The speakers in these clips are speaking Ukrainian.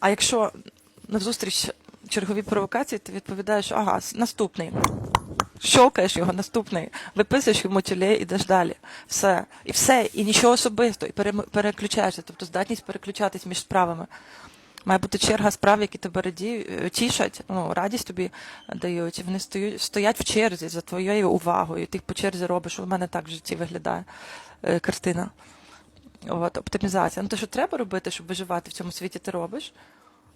А якщо навзустріч чергові провокації, ти відповідаєш, ага, наступний. Щолкаєш його, наступний, виписуєш йому тюлє, ідеш далі. Все. І все, і нічого особисто, і переключаєшся, тобто здатність переключатись між справами. Має бути черга справ, які тебе раді, е, тішать, ну, радість тобі дають, і вони стоять, стоять в черзі за твоєю увагою, і ти по черзі робиш. У мене так в житті виглядає е, картина. От, оптимізація. Ну, те, що треба робити, щоб виживати в цьому світі, ти робиш.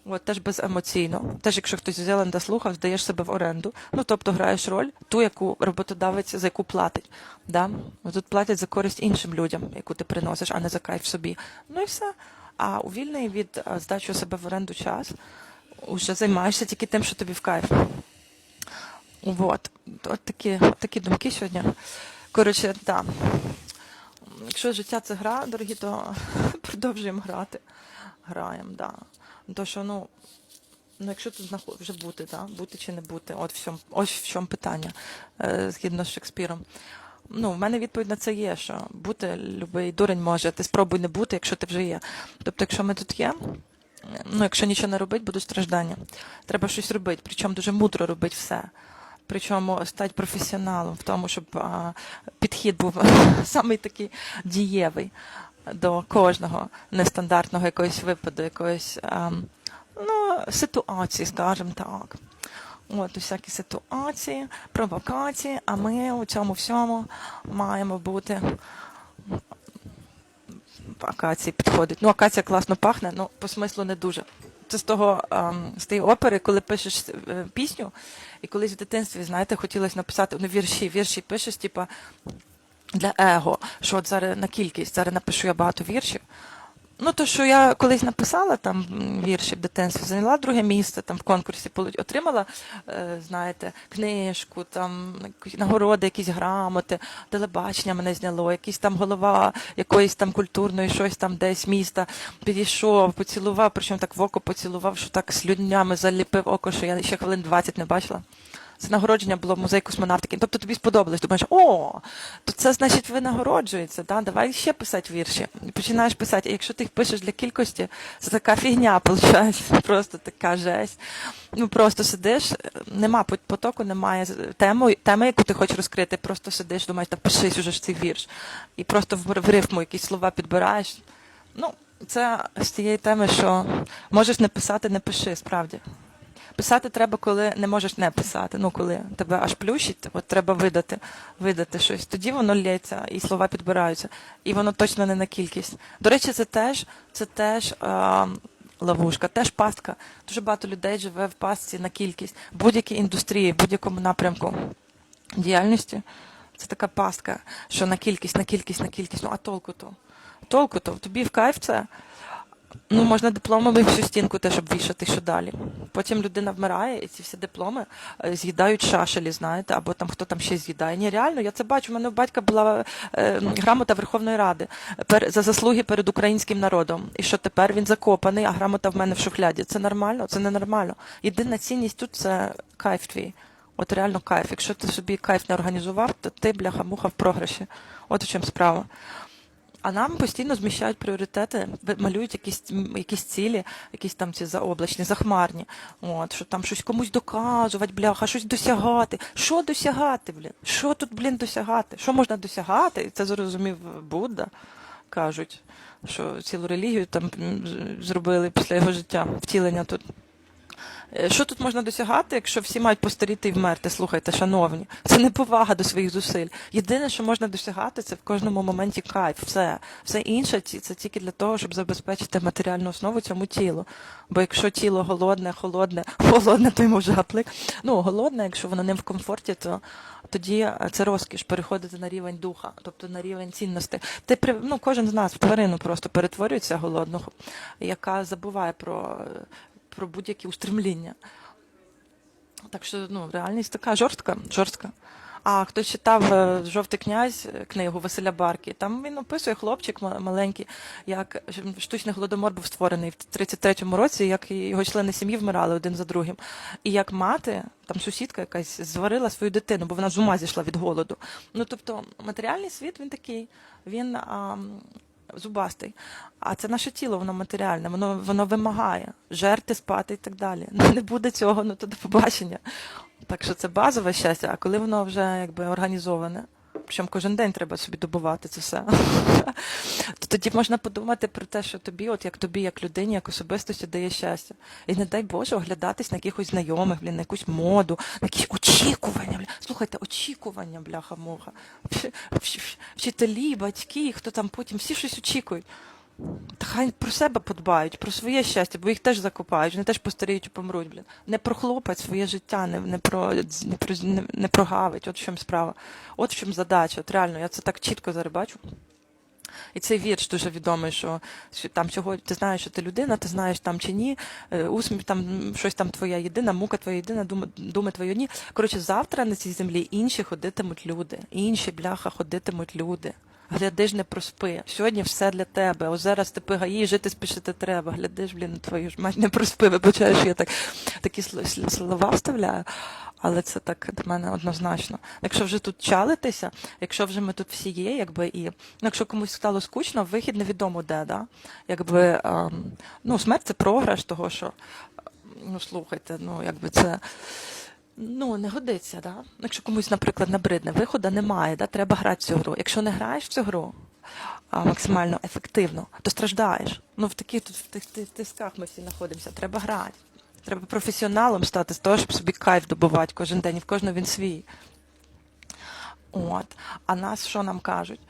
От, теж беземоційно. Теж, якщо хтось Зеланда слухав, здаєш себе в оренду. Ну, тобто граєш роль, ту, яку роботодавець за яку платить. Да? Тут платять за користь іншим людям, яку ти приносиш, а не за кайф собі. Ну і все. А у вільний від здачі себе в оренду час уже займаєшся тільки тим, що тобі в кайф. От, от такі, от такі думки сьогодні. Коротше, так. Якщо життя це гра, дорогі, то продовжуємо грати. Граємо, да. То що, ну, ну якщо тут знаход... вже бути, да? бути чи не бути, от в чому, ось в чому питання, е, згідно з Шекспіром. Ну, в мене відповідь на це є, що бути любий дурень може, ти спробуй не бути, якщо ти вже є. Тобто, якщо ми тут є, ну, якщо нічого не робити, будуть страждання. Треба щось робити, причому дуже мудро робити все. Причому стати професіоналом в тому, щоб а, підхід був саме такий дієвий до кожного нестандартного якогось випаду, якоїсь а, ну, ситуації, скажімо так. От усякі ситуації, провокації, а ми у цьому всьому маємо бути. Акації підходить. Ну, акація класно пахне, ну по смислу не дуже. Це з того ем, з тієї опери, коли пишеш е, пісню, і колись в дитинстві, знаєте, хотілося написати ну, вірші, вірші пишеш, типа для его, що от зараз на кількість, зараз напишу я багато віршів. Ну, то, що я колись написала там вірші в дитинстві, зайняла друге місце там в конкурсі, отримала, е, знаєте, книжку, там нагороди, якісь грамоти, телебачення мене зняло, якийсь там голова якоїсь там культурної, щось там десь міста підійшов, поцілував, причому так в око поцілував, що так слюднями заліпив око, що я ще хвилин 20 не бачила. Це нагородження було в музеї космонавтики. Тобто тобі сподобалось. Думаєш, о, то це значить ви нагороджується, да? давай ще писати вірші. І починаєш писати. І якщо ти їх пишеш для кількості, це така фігня, виходить. Просто така жесть. Ну просто сидиш, нема потоку, немає теми, теми, яку ти хочеш розкрити. Просто сидиш, думаєш, та пишись уже ж цей вірш. І просто в, рифму якісь слова підбираєш. Ну, це з тієї теми, що можеш не писати, не пиши, справді. Писати треба, коли не можеш не писати. Ну, коли тебе аж плющить, от треба видати, видати щось. Тоді воно лється, і слова підбираються. І воно точно не на кількість. До речі, це теж, це теж а, ловушка, теж пастка. Дуже багато людей живе в пастці на кількість. Будь-якій індустрії, будь-якому напрямку діяльності. Це така пастка, що на кількість, на кількість, на кількість. Ну, а толку то? Толку то? Тобі в кайф це. Ну, можна дипломами всю стінку теж обвішати, що далі. Потім людина вмирає, і ці всі дипломи е, з'їдають шашелі, знаєте, або там хто там ще з'їдає. Ні, реально, я це бачу. У мене у батька була е, грамота Верховної Ради пер, за заслуги перед українським народом. І що тепер він закопаний, а грамота в мене в шухляді. Це нормально? Це не нормально. Єдина цінність тут це кайф твій. От реально кайф. Якщо ти собі кайф не організував, то ти бляха-муха в програші. От у чому справа. А нам постійно зміщають пріоритети, малюють якісь, якісь цілі, якісь там ці заоблачні, захмарні. От, що там щось комусь доказувати, бляха, щось досягати. Що досягати, блін? Що тут, блін, досягати? Що можна досягати? Це зрозумів Будда, кажуть, що цілу релігію там зробили після його життя, втілення тут. Е, Що тут можна досягати, якщо всі мають постаріти і вмерти? Слухайте, шановні, це не повага до своїх зусиль. Єдине, що можна досягати, це в кожному моменті кайф. Все, все інше це тільки для того, щоб забезпечити матеріальну основу цьому тілу. Бо якщо тіло голодне, холодне, холодне, то йому вже. Ну, голодне, якщо воно не в комфорті, то тоді е, це розкіш переходити на рівень духа, тобто на рівень цінностей. Ти ну, кожен з нас в тварину просто перетворюється голодну, яка забуває про, е, про будь-які устремління. Так що ну, реальність така жорстка, жорстка. А хто читав е, Жовтий князь е, книгу Василя Барки, там він описує хлопчик маленький, як штучний голодомор був створений в 33-му році, як його члени сім'ї вмирали один за другим. І як мати, там сусідка якась, зварила свою дитину, бо вона з ума зійшла від голоду. Ну тобто матеріальний світ він такий. Він а, зубастий. А це наше тіло, воно матеріальне, воно, воно вимагає жерти, спати і так далі. Не буде цього, ну то до побачення. Так що це базове щастя, а коли воно вже якби організоване, причому кожен день треба собі добувати це все, то тоді можна подумати про те, що тобі, от як тобі, як людині, як особистості дає щастя. І не дай Боже оглядатись на якихось знайомих, блін, на якусь моду, на якісь очікування. Бля. Слухайте, очікування, бляха-муха. Вч- вч- Вчителі, батьки, хто там потім, всі щось очікують. Та хай про себе подбають, про своє щастя, бо їх теж закопають, вони теж постаріють і помруть, блін. Не прохлопать своє життя, не, не, про, не, про, не, не прогавить. От в чому справа. От в чому задача. От реально, я це так чітко зараз бачу. І цей вірш дуже відомий, що, там чого ти знаєш, що ти людина, ти знаєш там чи ні, е, усміх там щось там твоя єдина, мука твоя єдина, думи, думи твої одні. Коротше, завтра на цій землі інші ходитимуть люди, інші бляха ходитимуть люди. Гляди ж не проспи. Сьогодні все для тебе. Озера, степи, гаї, жити спішити треба. Глядиш, блін, твою ж мать не проспи. Вибачаю, що я так такі сл- сл- слова вставляю. Але це так до мене однозначно. Якщо вже тут чалитися, якщо вже ми тут всі є, якби і ну, якщо комусь стало скучно, вихід невідомо де, да? Якби ем, ну, смерть це програш того, що ну слухайте, ну якби це. Ну, не годиться, да? Якщо комусь, наприклад, набридне, виходу немає, да? треба грати в цю гру. Якщо не граєш в цю гру а, максимально ефективно, то страждаєш. Ну, в таких тут в тих, тисках ми всі знаходимося. Треба грати. Треба професіоналом стати з того, щоб собі кайф добувати кожен день, і в кожного він свій. От. А нас що нам кажуть?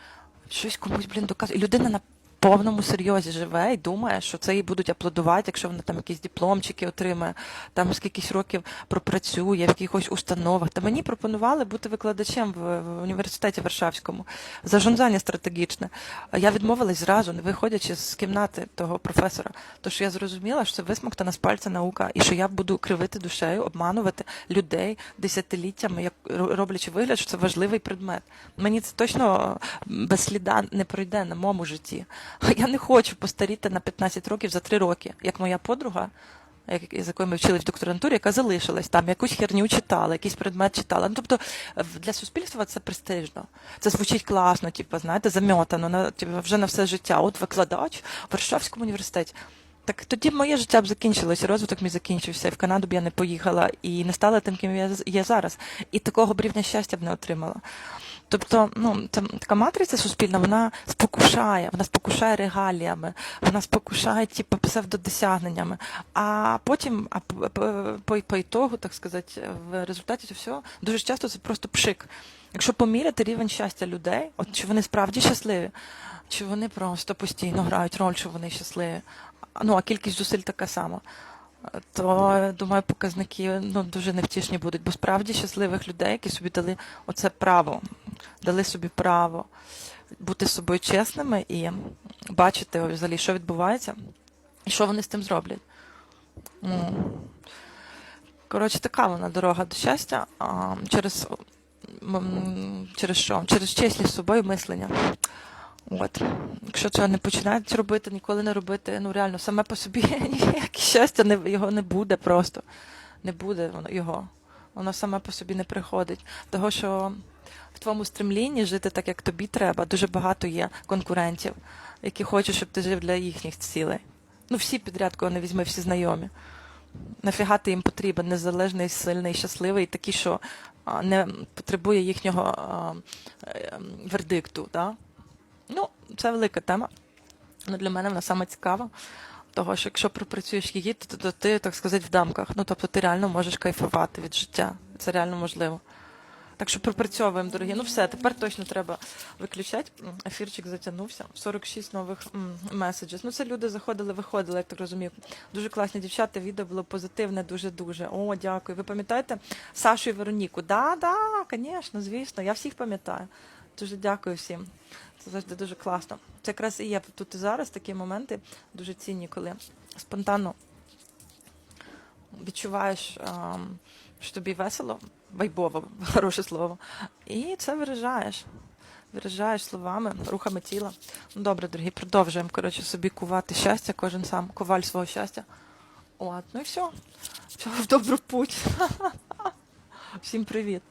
Щось комусь, блін, доказує. І людина на повному серйозі живе і думає, що це їй будуть аплодувати, якщо вона там якісь дипломчики отримає, там скількись років пропрацює в якихось установах. Та мені пропонували бути викладачем в, в університеті Варшавському за жонзання стратегічне. Я відмовилась зразу, не виходячи з кімнати того професора. Що я зрозуміла, що це висмоктана з пальця наука, і що я буду кривити душею, обманувати людей десятиліттями, як роблячи вигляд, що це важливий предмет. Мені це точно без сліда не пройде на моєму житті. Я не хочу постаріти на 15 років за 3 роки, як моя подруга. з якою ми вчились в докторантурі, яка залишилась там, якусь херню читала, якийсь предмет читала. Ну, тобто в- для суспільства це престижно. Це звучить класно, типу, знаєте, зам'ятано на типу, вже на все життя. От викладач в Варшавському університеті. Так тоді моє життя б закінчилося, розвиток мій закінчився, і в Канаду б я не поїхала і не стала тим, ким я є зараз. І такого б рівня щастя б не отримала. Тобто, ну, це, така матриця суспільна, вона спокушає, вона спокушає регаліями, вона спокушає типу, псевдодосягненнями. А потім, а по, по, ітогу, так сказати, в результаті цього всього, дуже часто це просто пшик. Якщо поміряти рівень щастя людей, от чи вони справді щасливі, чи вони просто постійно грають роль, що вони щасливі. Ну, а кількість зусиль така сама. То думаю, показники ну дуже невтішні будуть, бо справді щасливих людей, які собі дали оце право, дали собі право бути з собою чесними і бачити взагалі, що відбувається, і що вони з тим зроблять. Коротше, така вона дорога до щастя через, через що? Через чесність з собою мислення. От. Якщо цього не починають робити, ніколи не робити, ну реально, саме по собі ніяке щастя не, його не буде просто. Не буде воно його. Воно саме по собі не приходить. Того, що в твоєму стремлінні жити так, як тобі треба, дуже багато є конкурентів, які хочуть, щоб ти жив для їхніх цілей. Ну, всі підряд, кого не візьми, всі знайомі. Нафіга ти їм потрібен, незалежний, сильний, щасливий, такий, що не потребує їхнього е, вердикту. Да? Ну, це велика тема. Ну, для мене вона саме цікава. Того, що якщо пропрацюєш її, то, то ти, так сказати, в дамках. Ну, тобто ти реально можеш кайфувати від життя. Це реально можливо. Так що пропрацьовуємо, дорогі. Ну все, тепер точно треба виключати. Ефірчик затягнувся. 46 нових меседжів. Ну, це люди заходили, виходили, як так розумію. Дуже класні дівчата. Відео було позитивне, дуже-дуже. О, дякую. Ви пам'ятаєте Сашу і Вероніку? Да, да, звісно, звісно. Я всіх пам'ятаю. Дуже дякую всім. Це завжди дуже класно. Це якраз і є тут і зараз такі моменти дуже цінні, коли спонтанно відчуваєш, ем, що тобі весело, вайбово, хороше слово, і це виражаєш. Виражаєш словами, рухами тіла. Ну, добре, дорогі, продовжуємо коротше, собі кувати щастя, кожен сам коваль свого щастя. От, ну і все. Все в добру путь. Всім привіт.